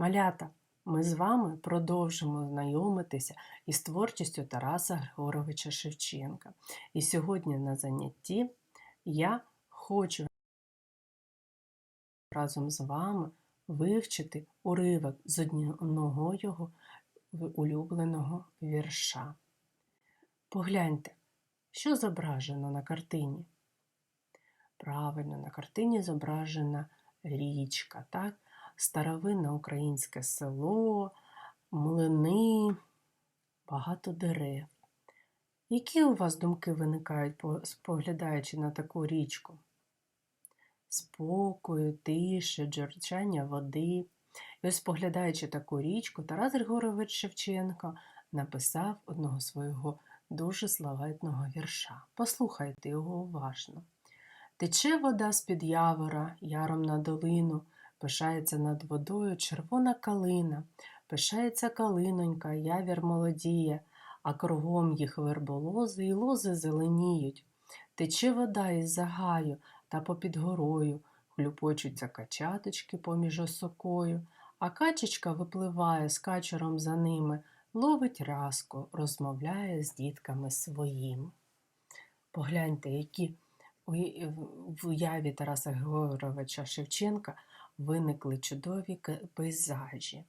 Малята, ми з вами продовжимо знайомитися із творчістю Тараса Григоровича Шевченка. І сьогодні на занятті я хочу разом з вами вивчити уривок з одного його улюбленого вірша. Погляньте, що зображено на картині. Правильно, на картині зображена річка, так? Старовинне українське село, млини, багато дерев. Які у вас думки виникають, споглядаючи на таку річку? Спокою, тиші, джерчання води. І ось, споглядаючи таку річку, Тарас Григорович Шевченко написав одного свого дуже славетного вірша. Послухайте його уважно. Тече вода з-під явора, яром на долину, пишається над водою червона калина, пишається калинонька, явір молодіє, а кругом їх верболози і лози зеленіють. Тече вода із загаю та попід горою, хлюпочуться качаточки поміж осокою, а качечка випливає з качером за ними, ловить рязку, розмовляє з дітками своїм. Погляньте, які в уяві Тараса Григоровича Шевченка виникли чудові пейзажі.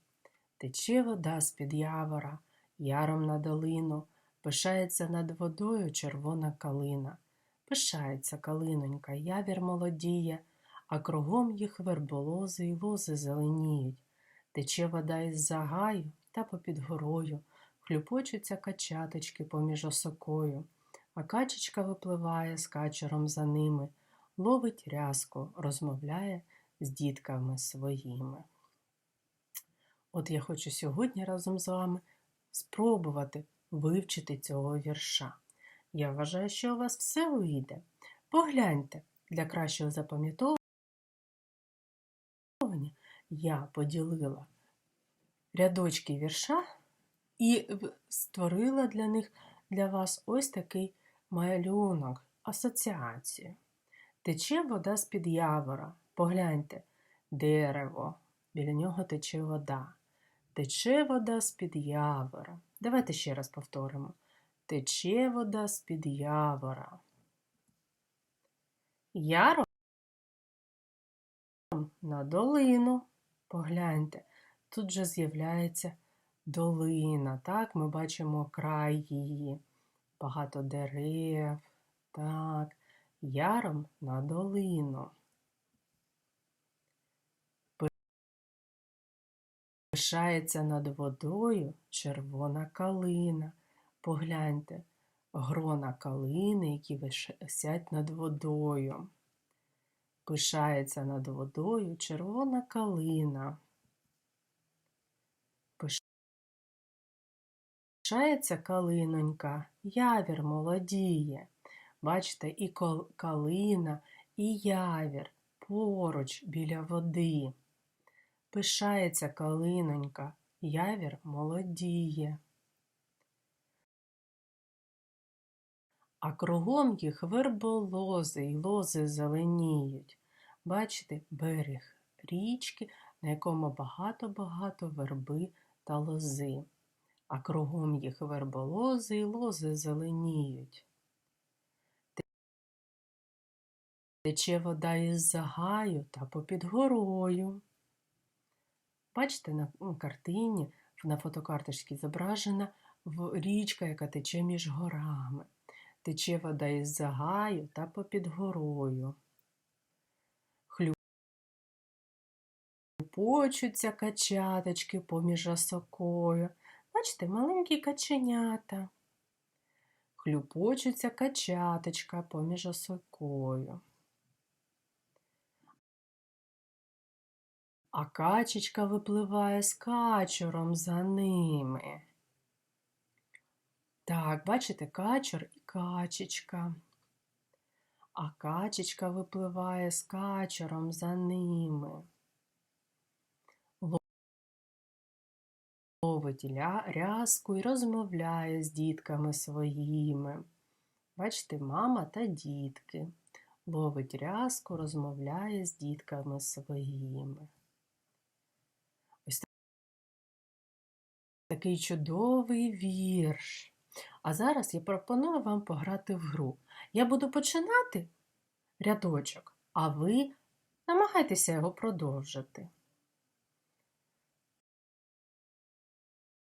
Тече вода з-під явора, яром на долину, пишається над водою червона калина. Пишається калинонька, явір молодіє, а кругом їх верболози й лози зеленіють. Тече вода із загаю та попід горою, хлюпочуться качаточки поміж осокою, а качечка випливає з качером за ними, ловить рязку, розмовляє з дітками своїми. От я хочу сьогодні разом з вами спробувати вивчити цього вірша. Я вважаю, що у вас все вийде. Погляньте, для кращого запам'ятовування я поділила рядочки вірша і створила для них для вас ось такий малюнок, асоціацію. Тече вода з-під явора, Погляньте, дерево, біля нього тече вода. Тече вода з-під явора. Давайте ще раз повторимо. Тече вода з-під явора. Яром на долину. Погляньте, тут же з'являється долина. Так, ми бачимо край її. Багато дерев. Так, яром на долину. Пишається над водою червона калина. Погляньте, грона калини, які висять над водою. Пишається над водою червона калина. Пишається калинонька, явір молодіє. Бачите, і калина, і явір поруч біля води. Пишається калинонька, явір молодіє. А кругом їх верболози й лози зеленіють. Бачите, берег річки, на якому багато-багато верби та лози, а кругом їх верболози й лози зеленіють. Тече вода із загаю та попід горою. Бачите, на картині, на фотокарточці зображена річка, яка тече між горами. Тече вода із загаю та попід горою. Хлюпочуться качаточки поміж осокою. Бачите, маленькі каченята. Хлюпочуться качаточка поміж осокою. А качечка випливає з качуром за ними. Так, бачите, качур і качечка. А качечка випливає з качуром за ними. Ловить рязку і розмовляє з дітками своїми. Бачите, мама та дітки. Ловить рязку, розмовляє з дітками своїми. Такий чудовий вірш. А зараз я пропоную вам пограти в гру. Я буду починати рядочок, а ви намагайтеся його продовжити.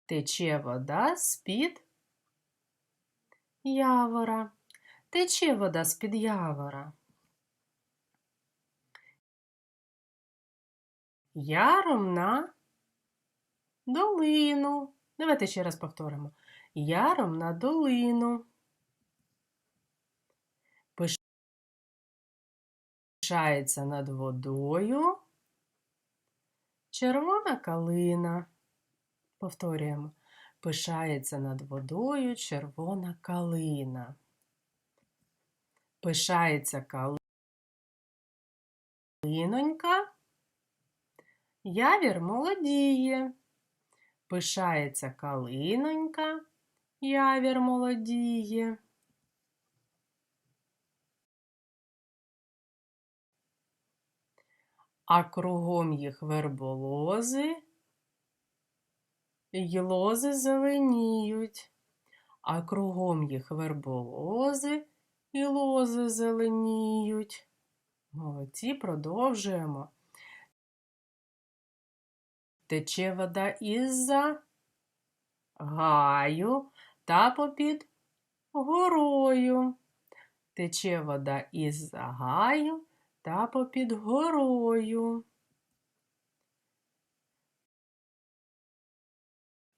Тече вода з-під явора. Тече вода з-під явора. Яром на долину. Давайте ще раз повторимо. Яром на долину. Пишається над водою. Червона калина. Повторюємо. Пишається над водою червона калина. Пишається калинонька. Явір молодіє. Пишається калинонька, явір молодіє. А кругом їх верболози й лози зеленіють, а кругом їх верболози і лози зеленіють. Молодці, продовжуємо. Тече вода із-за гаю та попід горою. Тече вода із-за гаю та попід горою.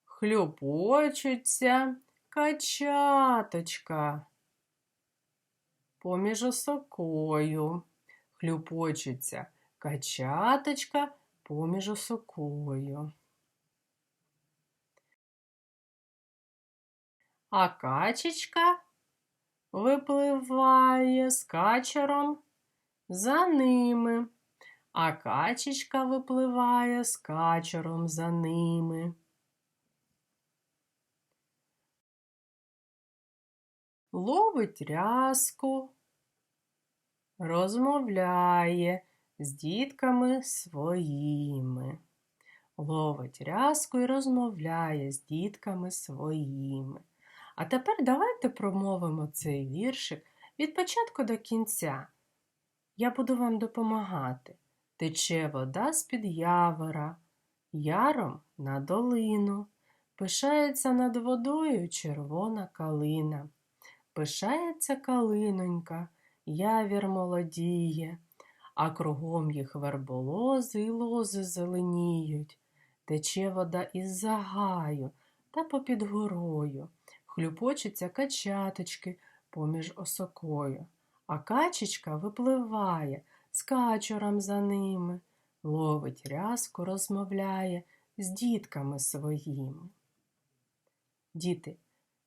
Хлюпочуться качаточка поміж осокою. Хлюпочуться качаточка поміж осокою. А качечка випливає з качером за ними, а качечка випливає з качером за ними. Ловить рязку, розмовляє з дітками своїми. Ловить рязку і розмовляє з дітками своїми. А тепер давайте промовимо цей віршик від початку до кінця. Я буду вам допомагати. Тече вода з-під явора, яром на долину. Пишається над водою червона калина. Пишається калинонька, явір молодіє а кругом їх верболози й лози зеленіють. Тече вода із загаю та попід горою, хлюпочуться качаточки поміж осокою, а качечка випливає з качуром за ними, ловить рязку, розмовляє з дітками своїми. Діти,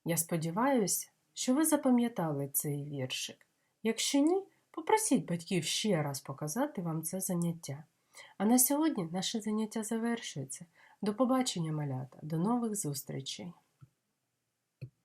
я сподіваюся, що ви запам'ятали цей віршик. Якщо ні, Попросіть батьків ще раз показати вам це заняття. А на сьогодні наше заняття завершується. До побачення, малята, до нових зустрічей!